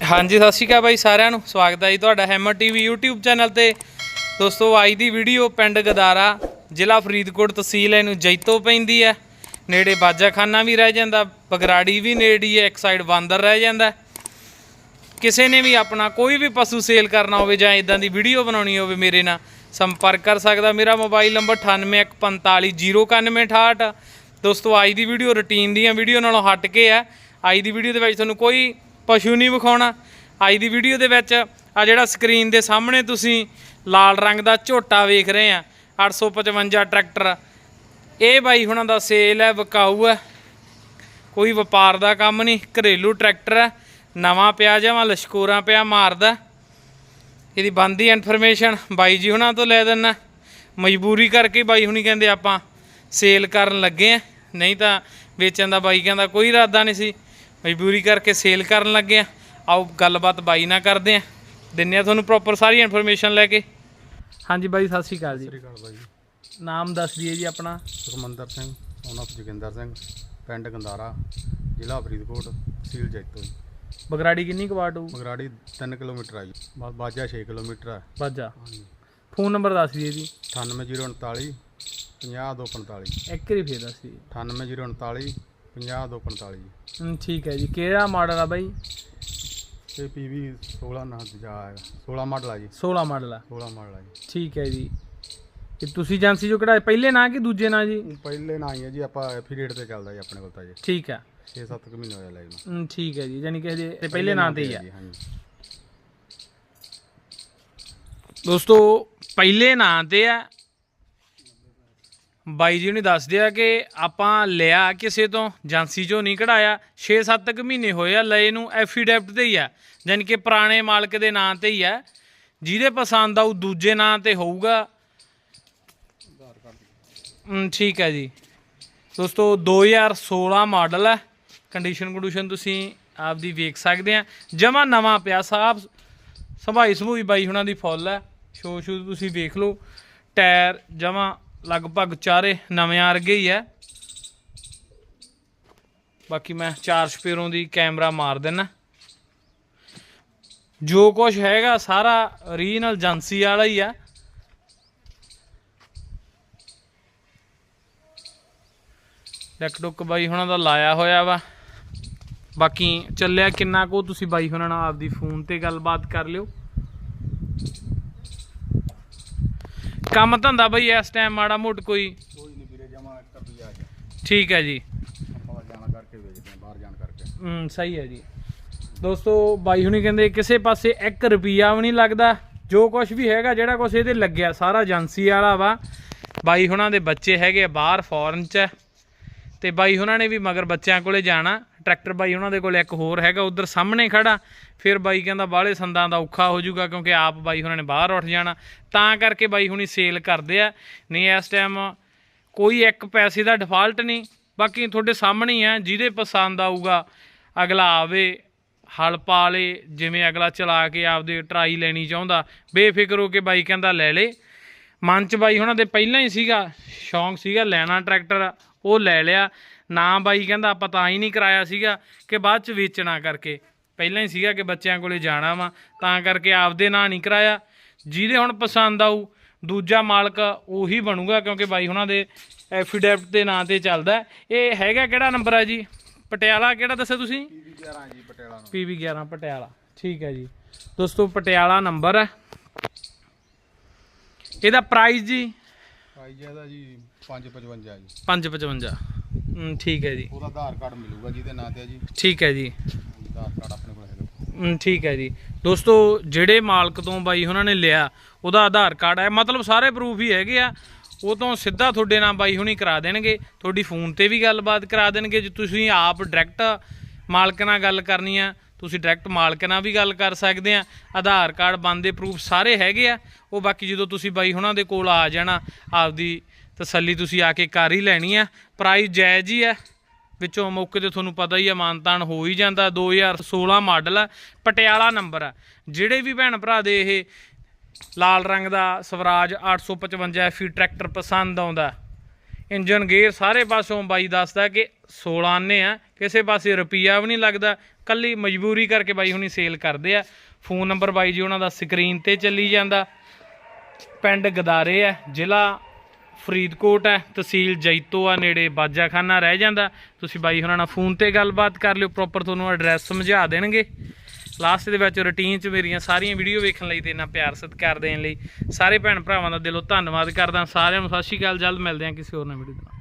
ਹਾਂਜੀ, ਸਤਿ ਸ਼੍ਰੀ ਅਕਾਲ ਬਾਈ ਸਾਰਿਆਂ ਨੂੰ। ਸਵਾਗਤ ਹੈ ਜੀ ਤੁਹਾਡਾ ਹੈਮਰ ਟੀਵੀ YouTube ਚੈਨਲ ਤੇ। ਦੋਸਤੋ, ਅੱਜ ਦੀ ਵੀਡੀਓ ਪਿੰਡ ਗਦਾਰਾ, ਜ਼ਿਲ੍ਹਾ ਫਰੀਦਕੋਟ ਤਹਿਸੀਲ ਇਹਨੂੰ ਜੈਤੋ ਪੈਂਦੀ ਹੈ। ਨੇੜੇ ਬਾਜਾਖਾਨਾ ਵੀ ਰਹਿ ਜਾਂਦਾ, ਬਗਰਾੜੀ ਵੀ ਨੇੜੀ ਹੈ ਇੱਕ ਸਾਈਡ ਬਾਂਦਰ ਰਹਿ ਜਾਂਦਾ। ਕਿਸੇ ਨੇ ਵੀ ਆਪਣਾ ਕੋਈ ਵੀ ਪਸ਼ੂ ਸੇਲ ਕਰਨਾ ਹੋਵੇ ਜਾਂ ਇਦਾਂ ਦੀ ਵੀਡੀਓ ਬਣਾਉਣੀ ਹੋਵੇ ਮੇਰੇ ਨਾਲ, ਸੰਪਰਕ ਕਰ ਸਕਦਾ। ਮੇਰਾ ਮੋਬਾਈਲ ਨੰਬਰ 9814509168 ਦੋਸਤੋ, ਅੱਜ ਦੀ ਵੀਡੀਓ ਰੁਟੀਨ ਦੀਆਂ ਵੀਡੀਓ ਨਾਲੋਂ ਹਟ ਕੇ ਹੈ। ਅੱਜ ਦੀ ਵੀਡੀਓ ਦੇ ਵਿੱਚ ਤੁਹਾਨੂੰ ਕੋਈ ਪਸ਼ੂ ਨਹੀਂ ਵਿਖਾਉਣਾ। ਅੱਜ ਦੀ ਵੀਡੀਓ ਦੇ ਵਿੱਚ ਆ ਜਿਹੜਾ ਸਕਰੀਨ ਦੇ ਸਾਹਮਣੇ ਤੁਸੀਂ ਲਾਲ ਰੰਗ ਦਾ ਝੋਟਾ ਵੇਖ ਰਹੇ ਆ 855 ਟਰੈਕਟਰ। ਇਹ ਬਾਈ ਹੁਣਾਂ ਦਾ ਸੇਲ ਹੈ, ਵਿਕਾਊ ਹੈ। ਕੋਈ ਵਪਾਰ ਦਾ ਕੰਮ ਨਹੀਂ, ਘਰੇਲੂ ਟਰੈਕਟਰ ਹੈ। ਨਵਾਂ ਪਿਆ ਜਾਵਾਂ, ਲਸ਼ਕੋਰਾਂ ਪਿਆ ਮਾਰਦਾ ਇਹਦੀ ਬੰਦੀ ਇਨਫੋਰਮੇਸ਼ਨ ਬਾਈ ਜੀ ਹੁਣਾਂ ਤੋਂ ਲੈ ਦਿੰਨਾ ਮਜਬੂਰੀ ਕਰਕੇ ਬਾਈ ਹੁਣੀ ਕਹਿੰਦੇ ਆਪਾਂ ਸੇਲ ਕਰਨ ਲੱਗੇ ਆ। ਨਹੀਂ ਤਾਂ ਵੇਚਣ ਦਾ ਬਾਈ ਕਹਿੰਦਾ ਕੋਈ ਇਰਾਦਾ ਨਹੀਂ ਸੀ। ਮਜਬੂਰੀ ਕਰਕੇ ਸੇਲ ਕਰਨ ਲੱਗੇ ਆ। ਆਓ ਗੱਲਬਾਤ ਬਾਈ ਨਾਲ ਕਰਦੇ ਆ। ਦਿੰਨੇ ਆ ਤੁਹਾਨੂੰ ਪ੍ਰੋਪਰ ਸਾਰੀ ਇਨਫੋਰਮੇਸ਼ਨ ਲੈ ਕੇ। ਹਾਂਜੀ ਬਾਈ ਸਤਿ ਸ਼੍ਰੀ ਅਕਾਲ ਜੀ। ਸ੍ਰੀ ਅਕਾਲ ਬਾਈ। ਨਾਮ ਦੱਸ ਦਈਏ ਜੀ ਆਪਣਾ। ਸੁਖਮੰਦਰ ਸਿੰਘ of ਜੋਗਿੰਦਰ ਸਿੰਘ ਪਿੰਡ ਗੰਦਾਰਾ ਜ਼ਿਲ੍ਹਾ ਫਰੀਦਕੋਟ ਤਹਿਸੀਲ ਜੈਤੋ ਜੀ। ਬਗਰਾੜੀ ਕਿੰਨੀ ਕੁ ਵਾਟ ਹੋਊ? ਮਗਰਾੜੀ 3 ਕਿਲੋਮੀਟਰ ਆ ਜੀ। ਬਾ- ਬਾਜਾ 6 ਕਿਲੋਮੀਟਰ ਆ। ਬਾਜਾ। ਫੋਨ ਨੰਬਰ ਦੱਸ ਦਈਏ ਜੀ। 98039 50245 ਇੱਕ ਵਾਰੀ ਫੇਰ ਦੱਸ ਦਈਏ। 98039 50245 ਹਮ, ਠੀਕ ਹੈ ਜੀ। ਕਿਹੜਾ ਮਾਡਲ ਆ ਬਾਈ? ਇਹ ਪੀਵੀ 16 ਨਾ ਜਾ ਹੈਗਾ 16 ਮਾਡਲ ਆ ਜੀ। 16 ਮਾਡਲ ਆ। 16 ਮਾਡਲ ਆ ਜੀ। ਠੀਕ ਹੈ ਜੀ। ਇਹ ਤੁਸੀਂ ਏਜੰਸੀ ਜੋ ਕਢਾਏ ਪਹਿਲੇ ਨਾਂ ਕਿ ਦੂਜੇ ਨਾਂ ਜੀ? ਪਹਿਲੇ ਨਾ ਹੀ ਹੈ ਜੀ। ਆਪਾਂ ਐਫੀਡੇਟ ਤੇ ਚੱਲਦਾ ਜੀ ਆਪਣੇ ਕੋਲ ਤਾਂ ਜੀ। ਠੀਕ ਹੈ। 6-7 ਮਹੀਨੇ ਹੋਏ ਲੈ ਜੀ ਹਮ, ਠੀਕ ਹੈ ਜੀ। ਯਾਨੀ ਕਿ ਇਹਦੇ ਇਹ ਪਹਿਲੇ ਨਾਂ ਤੇ ਹੀ ਆ ਜੀ ਹਾਂਜੀ। ਦੋਸਤੋ ਪਹਿਲੇ ਨਾਂ ਤੇ ਆ। ਬਾਈ ਜੀ ਨੇ ਦੱਸਦੇ ਆ ਕਿ ਆਪਾਂ ਲਿਆ ਕਿਸੇ ਤੋਂ, ਏਜੰਸੀ ਚੋਂ ਨਹੀਂ ਕਢਾਇਆ 6-7 ਕੁ ਮਹੀਨੇ ਹੋਏ ਆ, ਲਏ ਨੂੰ ਐਫੀਡੈਵਿਟ ਤੇ ਹੀ ਆ ਯਾਨੀ ਕਿ ਪੁਰਾਣੇ ਮਾਲਕ ਦੇ ਨਾਂ ਤੇ ਹੀ ਆ। ਜਿਹਦੇ ਪਸੰਦ ਆਊ ਦੂਜੇ ਨਾਂ ਤੇ ਹੋਊਗਾ। ਠੀਕ ਹੈ ਜੀ। ਦੋਸਤੋ 2016 ਮਾਡਲ ਹੈ ਕੰਡੀਸ਼ਨ ਕੰਡੂਸ਼ਨ ਤੁਸੀਂ ਆਪਦੀ ਵੇਖ ਸਕਦੇ ਆ। ਜਮਾ ਨਵਾਂ ਪਿਆ, ਸਾਫ਼ ਸੰਭਾਈ ਸੰਭੂਈ ਬਾਈ ਹੁਣਾਂ ਦੀ ਫੁੱਲ ਹੈ ਸ਼ੋ ਸ਼ੂ ਤੁਸੀਂ ਵੇਖ ਲਓ। ਟਾਇਰ ਜਮਾ ਲਗਭਗ ਚਾਰੇ ਨਵੇਂ ਵਰਗੇ ਹੀ ਹੈ। ਬਾਕੀ ਮੈਂ ਚਾਰ ਸਪੇਰੋਂ ਦੀ ਕੈਮਰਾ ਮਾਰ ਦੇਣਾ ਜੋ ਕੁਝ ਹੈਗਾ ਸਾਰਾ ਰੀਜਨਲ ਏਜੰਸੀ ਵਾਲਾ ਹੀ ਆ ਡੈਕ ਡੁੱਕ ਬਾਈ ਹੁਣਾਂ ਦਾ ਲਾਇਆ ਹੋਇਆ ਵਾ। ਬਾਕੀ ਚੱਲਿਆ ਕਿੰਨਾ ਕੋ, ਤੁਸੀਂ ਬਾਈ ਹੁਣਾਂ ਨਾਲ ਆਪਦੀ ਫੋਨ ਤੇ ਗੱਲਬਾਤ ਕਰ ਲਿਓ। ਕੰਮ ਧੰਦਾ ਬਈ ਇਸ ਟਾਈਮ ਮਾੜਾ ਮੋਟ ਕੋਈ। ਕੋਈ ਨਹੀਂ ਵੀਰੇ ਜਮਾ 1 ਰੁਪਿਆ ਆ ਜੀ ਠੀਕ ਹੈ ਜੀ। ਆਪਾਂ ਜਾਣਾ ਕਰਕੇ ਵੇਚਦੇ ਬਾਹਰ ਜਾਣ ਕਰਕੇ। ਹੂੰ ਸਹੀ ਹੈ ਜੀ। ਦੋਸਤੋ ਬਾਈ ਹੁਣੀ ਕਹਿੰਦੇ ਕਿਸੇ ਪਾਸੇ 1 ਰੁਪਿਆ ਵੀ ਨਹੀਂ ਲੱਗਦਾ। ਜੋ ਕੁਝ ਵੀ ਹੈਗਾ ਜਿਹੜਾ ਕੁਝ ਇਹਦੇ ਲੱਗਿਆ ਸਾਰਾ ਏਜੰਸੀ ਵਾਲਾ ਵਾ। ਬਾਈ ਹੁਣਾਂ ਦੇ ਬੱਚੇ ਹੈਗੇ ਬਾਹਰ ਫੋਰਨ 'ਚ। ਤੇ ਬਾਈ ਹੁਣਾਂ ਨੇ ਵੀ ਮਗਰ ਬੱਚਿਆਂ ਕੋਲੇ ਜਾਣਾ। ਟਰੈਕਟਰ ਬਾਈ ਉਹਨਾਂ ਦੇ ਕੋਲ ਇੱਕ ਹੋਰ ਹੈਗਾ, ਉਧਰ ਸਾਹਮਣੇ ਖੜਾ। ਫਿਰ ਬਾਈ ਕਹਿੰਦਾ, ਬਾਹਲੇ ਸੰਦਾਂ ਦਾ ਔਖਾ ਹੋ ਜਾਊਗਾ ਕਿਉਂਕਿ ਆਪ ਬਾਈ ਉਹਨਾਂ ਨੇ ਬਾਹਰ ਉੱਠ ਜਾਣਾ। ਤਾਂ ਕਰਕੇ ਬਾਈ ਹੁਣੀ ਸੇਲ ਕਰਦੇ ਆ। ਨਹੀਂ, ਇਸ ਟਾਈਮ ਕੋਈ ਇੱਕ ਪੈਸੇ ਦਾ ਡਿਫਾਲਟ ਨਹੀਂ, ਬਾਕੀ ਤੁਹਾਡੇ ਸਾਹਮਣੇ ਹੀ ਆ, ਜਿਹਦੇ ਪਸੰਦ ਆਊਗਾ, ਅਗਲਾ ਆਵੇ, ਹਲ ਪਾ ਲੇ, ਜਿਵੇਂ ਅਗਲਾ ਚਲਾ ਕੇ ਆਪਦੇ ਟਰਾਈ ਲੈਣੀ ਚਾਹੁੰਦਾ। ਬੇਫਿਕਰ ਹੋ ਕੇ ਬਾਈ ਕਹਿੰਦਾ, ਲੈ ਲੇ। ਮਨ ਚ ਬਾਈ ਉਹਨਾਂ ਦੇ ਪਹਿਲਾਂ ਹੀ ਸੀਗਾ, ਸ਼ੌਂਕ ਸੀਗਾ ਲੈਣਾ ਟਰੈਕਟਰ, ਉਹ ਲੈ ਲਿਆ। ਨਾ ਬਾਈ ਕਹਿੰਦਾ ਆਪਾਂ ਤਾਂ ਹੀ ਨਹੀਂ ਕਰਾਇਆ ਸੀਗਾ ਕਿ ਬਾਅਦ ਚ ਵੇਚਣਾ ਕਰਕੇ। ਪਹਿਲਾਂ ਹੀ ਸੀਗਾ ਕਿ ਬੱਚਿਆਂ ਕੋਲੇ ਜਾਣਾ ਵਾ ਤਾਂ ਕਰਕੇ ਆਪਦੇ ਨਾਂ ਨਹੀਂ ਕਰਾਇਆ। ਜਿਹਦੇ ਹੁਣ ਪਸੰਦ ਆਊ ਦੂਜਾ ਮਾਲਕ ਉਹੀ ਬਣੂਗਾ ਕਿਉਂਕਿ ਬਾਈ ਹੁਣਾਂ ਦੇ ਐਫੀਡੈਪਟ ਦੇ ਨਾਂ ਤੇ ਚੱਲਦਾ। ਇਹ ਹੈਗਾ ਕਿਹੜਾ ਨੰਬਰ ਹੈ ਜੀ? ਪਟਿਆਲਾ ਕਿਹੜਾ ਦੱਸਿਆ ਤੁਸੀਂ? ਪੀਵੀ 11 ਜੀ ਪਟਿਆਲਾ ਨੂੰ ਪੀਵੀ 11 ਪਟਿਆਲਾ। ਠੀਕ ਹੈ ਜੀ। ਦੋਸਤੋ ਪਟਿਆਲਾ ਨੰਬਰ ਹੈ। ਇਹਦਾ ਪ੍ਰਾਈਸ ਜੀ? ਪ੍ਰਾਈਸ ਇਹਦਾ ਜੀ 555 ਜੀ। 555 ਹਮ, ਠੀਕ ਹੈ ਜੀ। ਉਹਦਾ ਆਧਾਰ ਕਾਰਡ ਮਿਲੂਗਾ ਜਿਹਦੇ ਨਾਂ ਤੇ ਆ ਜੀ। ਠੀਕ ਹੈ ਜੀ। ਆਧਾਰ ਕਾਰਡ ਆਪਣੇ ਕੋਲ ਹੈਗਾ। ਹਮ, ਠੀਕ ਹੈ ਜੀ। ਦੋਸਤੋ ਜਿਹੜੇ ਮਾਲਕ ਤੋਂ ਬਾਈ ਉਹਨਾਂ ਨੇ ਲਿਆ ਉਹਦਾ ਆਧਾਰ ਕਾਰਡ ਹੈ। ਮਤਲਬ ਸਾਰੇ ਪ੍ਰੂਫ ਹੀ ਹੈਗੇ ਆ। ਉਹ ਤੋਂ ਸਿੱਧਾ ਤੁਹਾਡੇ ਨਾਲ ਬਾਈ ਹੁਣੀ ਕਰਾ ਦੇਣਗੇ। ਤੁਹਾਡੀ ਫੋਨ ਤੇ ਵੀ ਗੱਲਬਾਤ ਕਰਾ ਦੇਣਗੇ। ਜੇ ਤੁਸੀਂ ਆਪ ਡਾਇਰੈਕਟ ਮਾਲਕ ਨਾਲ ਗੱਲ ਕਰਨੀ ਆ ਤੁਸੀਂ ਡਾਇਰੈਕਟ ਮਾਲਕ ਨਾਲ ਵੀ ਗੱਲ ਕਰ ਸਕਦੇ ਆ। ਆਧਾਰ ਕਾਰਡ ਬੰਦੇ ਪ੍ਰੂਫ ਸਾਰੇ ਹੈਗੇ ਆ। ਉਹ ਬਾਕੀ ਜਦੋਂ ਤੁਸੀਂ ਬਾਈ ਹੁਣਾਂ ਦੇ ਕੋਲ ਆ ਜਾਣਾ ਆਪਦੀ ਤਸੱਲੀ ਤੁਸੀਂ ਆ ਕੇ ਕਰ ਹੀ ਲੈਣੀ ਆ। ਪ੍ਰਾਈਸ ਜਾਇਜ਼ ਹੀ ਆ। ਵਿੱਚੋਂ ਮੌਕੇ ਤੇ ਤੁਹਾਨੂੰ ਪਤਾ ਹੀ ਆ ਮਾਨਤਾਨ ਹੋ ਹੀ ਜਾਂਦਾ। 2016 ਮਾਡਲ ਆ, ਪਟਿਆਲਾ ਨੰਬਰ ਆ। ਜਿਹੜੇ ਵੀ ਭੈਣ ਭਰਾ ਦੇ ਇਹ ਲਾਲ ਰੰਗ ਦਾ ਸਵਰਾਜ 855 ਫੀ ਟਰੈਕਟਰ ਪਸੰਦ ਆਉਂਦਾ। ਇੰਜਨ ਗੇਅਰ ਸਾਰੇ ਪਾਸੋਂ ਬਾਈ ਦੱਸਦਾ ਕਿ 16 ਆਨੇ ਆ। ਕਿਸੇ ਪਾਸੇ ਰੁਪਈਆ ਵੀ ਨਹੀਂ ਲੱਗਦਾ। ਕੱਲੀ ਮਜਬੂਰੀ ਕਰਕੇ ਬਾਈ ਹੁਣੀ ਸੇਲ ਕਰਦੇ ਆ। ਫੋਨ ਨੰਬਰ ਬਾਈ ਜੀ ਉਹਨਾਂ ਦਾ ਸਕਰੀਨ ਤੇ ਚੱਲੀ ਜਾਂਦਾ। ਪਿੰਡ ਗਦਾਰੇ ਆ, ਜ਼ਿਲ੍ਹਾ ਫਰੀਦਕੋਟ ਹੈ, ਤਹਿਸੀਲ ਜੈਤੋ ਆ ਨੇੜੇ ਬਾਜਾਖਾਨਾ ਰਹਿ ਜਾਂਦਾ। ਤੁਸੀਂ ਬਾਈ ਹੁਣਾਂ ਨਾਲ ਫੋਨ ਤੇ ਗੱਲਬਾਤ ਕਰ ਲਿਓ ਪ੍ਰੋਪਰ ਤੁਹਾਨੂੰ ਐਡਰੈਸ ਸਮਝਾ ਦੇਣਗੇ। ਲਾਸਟ ਦੇ ਵਿੱਚ ਰੁਟੀਨ 'ਚ ਮੇਰੀਆਂ ਸਾਰੀਆਂ ਵੀਡੀਓ ਵੇਖਣ ਲਈ ਤੇ ਇੰਨਾ ਪਿਆਰ ਸਤਿਕਾਰ ਦੇਣ ਲਈ ਸਾਰੇ ਭੈਣ ਭਰਾਵਾਂ ਦਾ ਦਿਲੋਂ ਧੰਨਵਾਦ ਕਰਦਾ। ਸਾਰਿਆਂ ਨੂੰ ਸਤਿ ਸ਼੍ਰੀ ਅਕਾਲ, ਜਲਦ ਮਿਲਦੇ ਹਾਂ ਕਿਸੇ ਹੋਰ ਨਵੀਂ ਵੀਡੀਓ ਨਾਲ।